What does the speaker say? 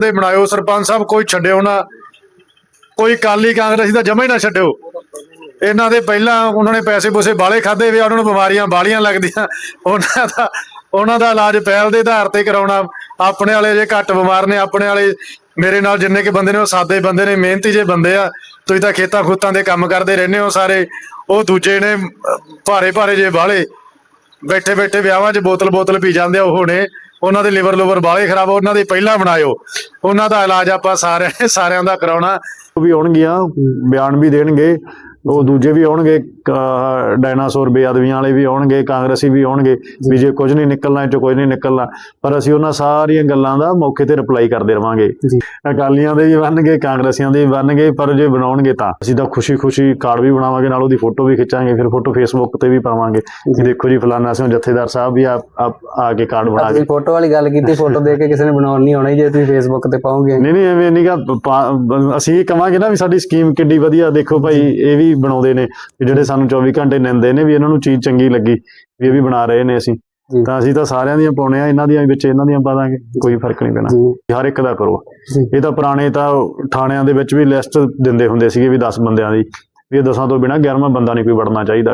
ਦੇ ਬਣਾਇਓ ਸਰਪੰਚ ਸਾਹਿਬ, ਕੋਈ ਛੱਡਿਓ ਨਾ। ਕੋਈ ਕਾਲੀ ਕਾਂਗਰਸੀ ਦਾ ਜਮਾ ਹੀ ਨਾ ਛੱਡਿਓ। ਇਹਨਾਂ ਦੇ ਪਹਿਲਾਂ ਉਹਨਾਂ ਨੇ ਪੈਸੇ ਪੂਸੇ ਬਾਲੇ ਖਾਦੇ ਵੇ, ਉਹਨਾਂ ਨੂੰ ਬਿਮਾਰੀਆਂ ਬਾਲੀਆਂ ਲੱਗਦੀਆਂ। ਉਹਨਾਂ ਦਾ ਉਹਨਾਂ ਦਾ ਇਲਾਜ ਪਹਿਲ ਦੇ ਆਧਾਰ ਤੇ ਕਰਾਉਣਾ। ਆਪਣੇ ਵਾਲੇ ਜੇ ਘੱਟ ਬਿਮਾਰ ਨੇ, ਆਪਣੇ ਵਾਲੇ ਮੇਰੇ ਨਾਲ ਜਿੰਨੇ ਕੇ ਬੰਦੇ ਨੇ, ਉਹ ਸਾਦੇ ਬੰਦੇ ਨੇ, ਮਿਹਨਤੀ ਜੇ ਬੰਦੇ ਆ, ਤੁਸੀਂ ਤਾਂ ਖੇਤਾਂ ਖੂਤਾਂ ਦੇ ਕੰਮ ਕਰਦੇ ਰਹਿੰਦੇ ਹੋ ਸਾਰੇ। ਉਹ ਦੂਜੇ ਨੇ, ਭਾਰੇ ਭਾਰੇ ਜੇ ਬਾਲੇ ਬੈਠੇ ਬੈਠੇ ਵਿਆਹਾਂ 'ਚ ਬੋਤਲ ਬੋਤਲ ਪੀ ਜਾਂਦੇ ਆ, ਉਹ ਨੇ। ਉਹਨਾਂ ਦੇ ਲਿਵਰ ਲੂਵਰ ਬਾਲੇ ਖਰਾਬ ਉਹਨਾਂ ਦੇ ਪਹਿਲਾਂ ਬਣਾਇਓ। ਉਹਨਾਂ ਦਾ ਇਲਾਜ ਆਪਾਂ ਸਾਰਿਆਂ ਸਾਰਿਆਂ ਦਾ ਕਰਾਉਣਾ। ਉਹ ਵੀ ਆਉਣਗੀਆਂ, ਬਿਆਨ ਵੀ ਦੇਣਗੇ, ਉਹ ਦੂਜੇ ਵੀ ਆਉਣਗੇ। ਡਾਇਨਾਸੌਰ ਬੇਅਦਬੀਆਂ ਵਾਲੇ ਵੀ ਆਉਣਗੇ ਕਾਂਗਰਸੀ ਵੀ ਆਉਣਗੇ ਵੀ ਜੇ ਕੁਝ ਨਹੀਂ ਨਿਕਲਣਾ ਚੋਂ ਕੁਝ ਨਹੀਂ ਨਿਕਲਣਾ। ਪਰ ਅਸੀਂ ਉਹਨਾਂ ਸਾਰੀਆਂ ਗੱਲਾਂ ਦਾ ਮੌਕੇ ਤੇ ਰਿਪਲਾਈ ਕਰਦੇ ਰਵਾਂਗੇ। ਅਕਾਲੀਆਂ ਦੇ ਵੀ ਬਣਨਗੇ ਕਾਂਗਰਸੀਆਂ ਦੇ ਵੀ ਬਣਨਗੇ ਪਰ ਜੇ ਬਣਾਉਣਗੇ ਤਾਂ। ਅਸੀਂ ਤਾਂ ਖੁਸ਼ੀ-ਖੁਸ਼ੀ ਕਾਰਡ ਵੀ ਬਣਾਵਾਂਗੇ ਨਾਲ ਉਹਦੀ ਫੋਟੋ ਵੀ ਖਿੱਚਾਂਗੇ ਫਿਰ ਫੋਟੋ ਫੇਸਬੁੱਕ ਤੇ ਵੀ ਪਾਵਾਂਗੇ। ਕਿ ਦੇਖੋ ਜੀ ਫਲਾਨਾ ਸਿੰਘ ਜਥੇਦਾਰ ਸਾਹਿਬ ਵੀ ਆ ਆ- ਕੇ ਕਾਰਡ ਬਣਾ ਕੇ ਫੋਟੋ ਵਾਲੀ ਗੱਲ ਕੀਤੀ ਫੋਟੋ ਦੇਖ ਕੇ ਕਿਸੇ ਨੇ ਬਣਾਉਣ ਨਹੀਂ ਆਉਣਾ ਜੀ, ਤੁਸੀਂ ਫੇਸਬੁੱਕ ਤੇ ਪਾਓਗੇ। ਨਹੀਂ ਨਹੀਂ ਐਵੇਂ ਨਹੀਂਗਾ ਅਸੀਂ ਇਹ ਕਵਾਂਗੇ ਨਾ ਵੀ ਸਾਡੀ ਸਕੀਮ ਕਿੱਡੀ ਵਧੀਆ ਦੇਖੋ ਭਾਈ ਇਹ ਵੀ ਬਣਾਉਂਦੇ ਨੇ ਜਿਹੜੇ ਸਾਨੂੰ 24 ਘੰਟੇ ਨਿੰਦੇ ਨੇ ਵੀ ਇਹਨਾਂ ਨੂੰ ਚੀਜ਼ ਚੰਗੀ ਲੱਗੀ ਵੀ ਇਹ ਵੀ ਬਣਾ ਰਹੇ ਨੇ ਅਸੀਂ। ਤਾਂ ਅਸੀਂ ਤਾਂ ਸਾਰਿਆਂ ਦੀਆਂ ਪਾਉਣੇ ਆ ਇਹਨਾਂ ਦੀਆਂ ਵਿੱਚ ਇਹਨਾਂ ਦੀਆਂ ਪਾ ਦਾਂਗੇ ਕੋਈ ਫ਼ਰਕ ਨਹੀਂ ਪੈਣਾ। ਹਰ ਇੱਕ ਦਾ ਕਰੋ। ਇਹ ਤਾਂ ਪੁਰਾਣੇ ਤਾਂ ਥਾਣਿਆਂ ਦੇ ਵਿੱਚ ਵੀ ਲਿਸਟ ਦਿੰਦੇ ਹੁੰਦੇ ਸੀਗੇ ਵੀ 10 ਬੰਦਿਆਂ ਦੀ ਵੀ ਇਹ 10 ਤੋਂ ਬਿਨਾ 11ਵਾਂ ਬੰਦਾ ਨਹੀਂ ਕੋਈ ਵੜਨਾ ਚਾਹੀਦਾ।